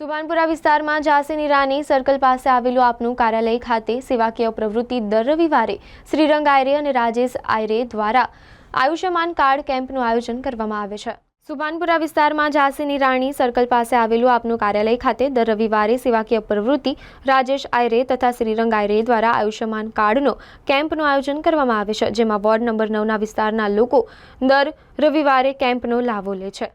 સુભાનપુરા વિસ્તારમાં ઝાંસીની રાની સર્કલ પાસે આવેલું આપનું કાર્યાલય ખાતે સેવાકીય પ્રવૃત્તિ દર રવિવારે શ્રીરંગ આયરે અને રાજેશ આયરે દ્વારા આયુષ્યમાન કાર્ડ કેમ્પનું આયોજન કરવામાં આવે છે. સુભાનપુરા વિસ્તારમાં ઝાંસીની રાણી સર્કલ પાસે આવેલું આપનું કાર્યાલય ખાતે દર રવિવારે સેવાકીય પ્રવૃત્તિ રાજેશ આયરે તથા શ્રીરંગ આયરે દ્વારા આયુષ્યમાન કાર્ડનો કેમ્પનું આયોજન કરવામાં આવે છે, જેમાં વોર્ડ નંબર નવના વિસ્તારના લોકો દર રવિવારે કેમ્પનો લાભો લે છે.